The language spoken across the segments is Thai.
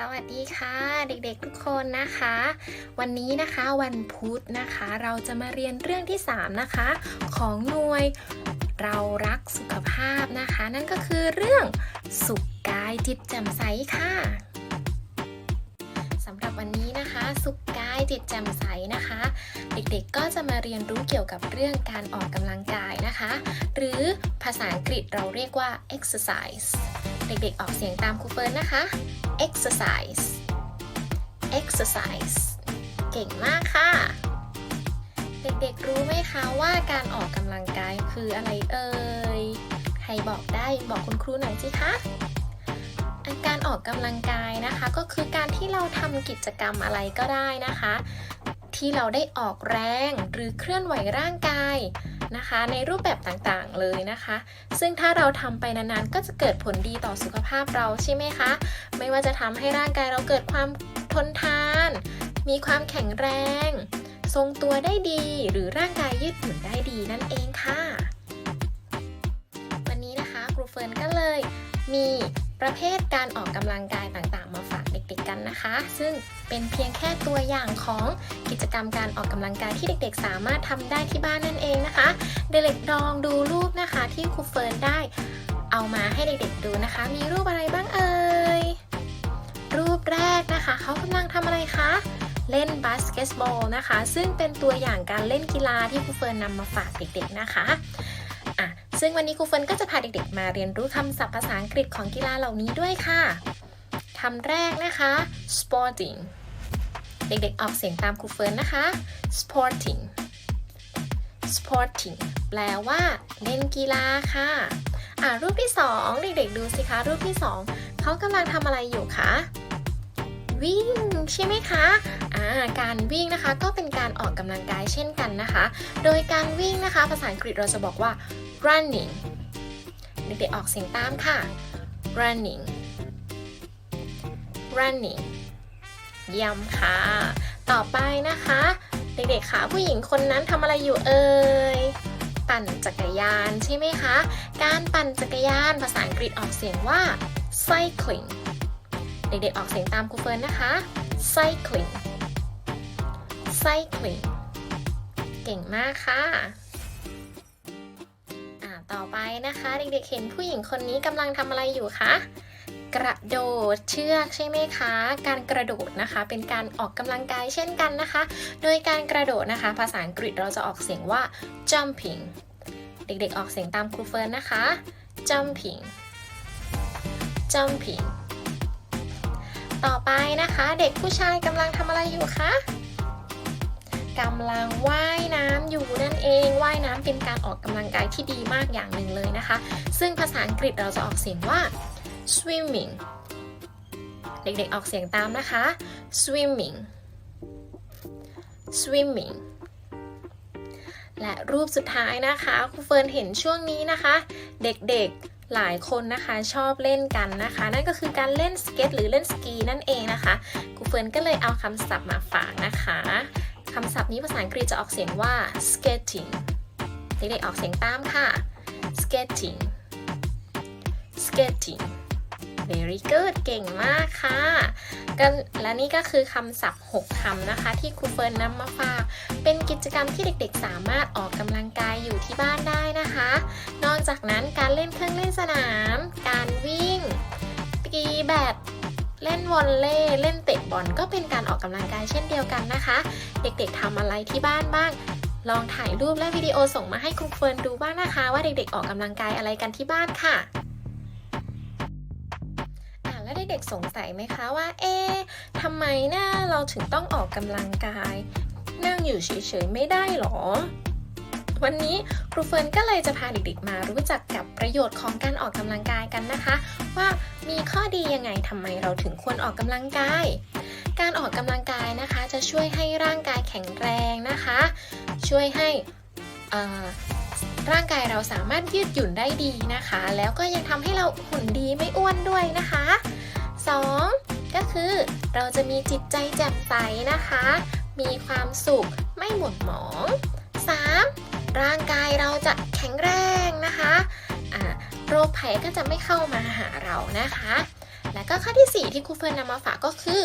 สวัสดีค่ะเด็กๆทุกคนนะคะ วันนี้นะคะวันพุธนะคะ เราจะมาเรียนเรื่องที่ 3 นะคะ ของหน่วยเรารักสุขภาพนะคะ นั่นก็คือเรื่องสุขกายจิตแจ่มใสค่ะสำหรับวันนี้นะคะ สุขกายจิตแจ่มใสนะคะ เด็กๆก็จะมาเรียนรู้เกี่ยวกับเรื่องการออกกำลังกายนะคะ หรือภาษาอังกฤษเราเรียกว่า exercise เด็กๆออกเสียงตามครูเฟิร์นนะคะ exercise exercise เก่งมากค่ะ เด็กๆรู้ไหมคะว่าการออกกำลังกายคืออะไรเอ่ย ใครบอกได้บอกคุณครูหน่อยสิคะอะการออกกำลังกายนะคะ ก็คือการที่เราทำกิจกรรมอะไรก็ได้นะคะ ที่เราได้ออกแรงหรือเคลื่อนไหวร่างกาย นะคะ ในรูปแบบต่างๆเลยนะคะ ซึ่งถ้าเราทำไปนานๆ ก็จะเกิดผลดีต่อสุขภาพเราใช่ไหมคะ ไม่ว่าจะทำให้ร่างกายเราเกิดความทนทาน มีความแข็งแรง ทรงตัวได้ดีหรือร่างกายยืดหยุ่นได้ดีนั่นเองค่ะ วันนี้นะคะครูเฟิร์นก็เลยมีประเภทการออกกำลังกายต่างๆ มาฝากเด็กๆกันนะคะ ซึ่งเป็นเพียงแค่ตัวอย่างของ จกรรมการออกกำลังกายที่เด็กๆ สามารถทำได้ที่บ้านนั่นเองนะคะ เด็กๆลองดูรูปนะคะที่ครูเฟิร์นได้ เอามาให้เด็กๆดูนะคะ มีรูปอะไรบ้างเอ่ย รูปแรกนะคะเขากำลังทำอะไรคะเล่นบาสเกตบอลนะคะ ซึ่งเป็นตัวอย่างการเล่นกีฬาที่ครูเฟิร์นนำมาฝากเด็กๆนะคะอะซึ่งวันนี้ครูเฟิร์นก็จะพาเด็กๆ มาเรียนรู้คำศัพท์ภาษาอังกฤษของกีฬาเหล่านี้ด้วยค่ะคำแรกนะคะ sporting เด็กๆออกเสียงตามครูเฟิร์นนะคะ sporting sporting แปลว่าเล่นกีฬาค่ะ อ่ารูปที่ 2 เด็กๆดูสิคะ รูปที่ 2เขากำลังทำอะไรอยู่คะวิ่งใช่ไหมคะอ่าการวิ่งนะคะก็เป็นการออกกำลังกายเช่นกันนะคะ โดยการวิ่งนะคะ ภาษาอังกฤษเราจะบอกว่า running เด็กๆออกเสียงตามค่ะ running running เยี่ยมค่ะ ต่อไปนะคะ เด็กๆค่ะผู้หญิงคนนั้นทำอะไรอยู่เอ่ยปั่นจักรยานใช่ไหมคะ การปั่นจักรยานภาษาอังกฤษออกเสียงว่า cycling เด็กๆออกเสียงตามครูเฟิร์นนะคะ cycling cycling เก่งมากค่ะอ่าต่อไปนะคะ เด็กๆเห็นผู้หญิงคนนี้กำลังทำอะไรอยู่คะ กระโดดเชือกใช่ไหมคะ การกระโดดนะคะ เป็นการออกกำลังกายเช่นกันนะคะ โดยการกระโดดนะคะ ภาษาอังกฤษเราจะออกเสียงว่า jumping เด็กๆออกเสียงตามครูเฟิร์นนะคะ jumping jumping ต่อไปนะคะ เด็กผู้ชายกำลังทำอะไรอยู่คะกำลังว่ายน้ำอยู่นั่นเองว่ายน้ำเป็นการออกกำลังกายที่ดีมากอย่างหนึ่งเลยนะคะ ซึ่งภาษาอังกฤษเราจะออกเสียงว่า swimming เด็กๆออกเสียงตามนะคะ swimming swimming และรูปสุดท้ายนะคะครูเฟิร์นเห็นช่วงนี้นะคะ เด็กๆหลายคนนะคะชอบเล่นกันนะคะ นั่นก็คือการเล่นสเก็ตหรือเล่นสกีนั่นเองนะคะครูเฟิร์นก็เลยเอาคำศัพท์มาฝากนะคะคำศัพท์นี้ภาษาอังกฤษจะออกเสียงว่า skating เด็กๆออกเสียงตามค่ะ skating skating very good เก่งมากค่ะกันและนี่ก็คือคำศัพท์ 6คำนะคะ ที่ครูเฟิร์นนำมาฝาก เป็นกิจกรรมที่เด็กๆ สามารถออกกำลังกายอยู่ที่บ้านได้นะคะ นอกจากนั้นการเล่นเครื่องเล่นสนาม การวิ่ง ตีแบดเล่นวอลเลย์เล่นเตะบอลก็เป็นการออกกำลังกายเช่นเดียวกันนะคะ เด็กๆทำอะไรที่บ้านบ้างลองถ่ายรูปและวิดีโอส่งมาให้ครูเฟิร์นดูบ้างนะคะ ว่าเด็กๆออกกำลังกายอะไรกันที่บ้านค่ะ แล้วเด็กๆสงสัยไหมคะว่า เอ๊ะทำไมนะเราถึงต้องออกกำลังกาย นั่งอยู่เฉยๆไม่ได้หรอ วันนี้ครูเฟิร์นก็เลยจะพาเด็กๆมารู้จักกับประโยชน์ของการออกกำลังกายกันนะคะ ว่ามีข้อดียังไงทำไมเราถึงควรออกกำลังกายการออกกำลังกายนะคะ จะช่วยให้ร่างกายแข็งแรงนะคะ ช่วยให้อ่อร่างกายเราสามารถยืดหยุ่นได้ดีนะคะ แล้วก็ยังทำให้เราหุ่นดีไม่อ้วนด้วยนะคะ 2. ก็คือเราจะมีจิตใจแจ่มใสนะคะ มีความสุขไม่หม่นหมอง 3. ร่างกายเราจะแข็งแรงนะคะอ่าโรคภัยก็จะไม่เข้ามาหาเรานะคะ และก็ข้อที่ 4 ที่ครูเฟิร์นนำมาฝากก็คือ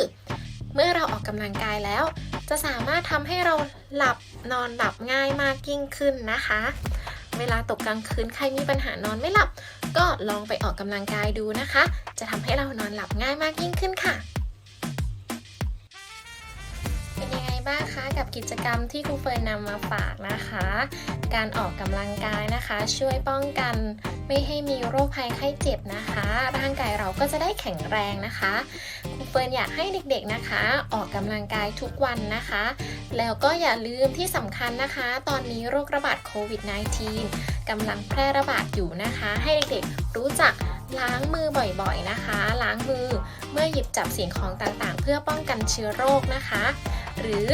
เมื่อเราออกกำลังกายแล้ว จะสามารถทำให้เราหลับนอนหลับง่ายมากยิ่งขึ้นนะคะ เวลาตกกลางคืนใครมีปัญหานอนไม่หลับ ก็ลองไปออกกำลังกายดูนะคะ จะทำให้เรานอนหลับง่ายมากยิ่งขึ้นค่ะ เป็นยังไงบ้างคะกับกิจกรรมที่ครูเฟิร์นนำมาฝากนะคะ การออกกำลังกายนะคะ ช่วยป้องกันไม่ให้มีโรคภัยไข้เจ็บนะคะ ร่างกายเราก็จะได้แข็งแรงนะคะครูเฟิร์นอยากให้เด็กๆนะคะ ออกกำลังกายทุกวันนะคะ แล้วก็อย่าลืมที่สำคัญนะคะ ตอนนี้โรคระบาดโควิด -19 กำลังแพร่ระบาดอยู่นะคะ ให้เด็กๆรู้จักล้างมือบ่อยๆนะคะ ล้างมือเมื่อหยิบจับสิ่งของต่างๆ เพื่อป้องกันเชื้อโรคนะคะ หรือ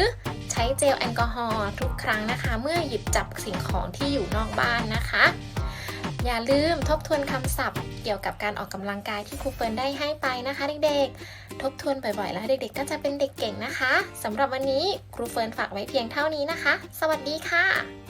ใช้เจลแอลกอฮอล์ทุกครั้งนะคะ เมื่อหยิบจับสิ่งของที่อยู่นอกบ้านนะคะ อย่าลืมทบทวนคำศัพท์ เกี่ยวกับการออกกำลังกายที่ครูเฟิร์นได้ให้ไปนะคะเด็กๆ ทบทวนบ่อยๆ แล้วเด็กๆ ก็จะเป็นเด็กเก่งนะคะสำหรับวันนี้ครูเฟิร์นฝากไว้เพียงเท่านี้นะคะ สวัสดีค่ะ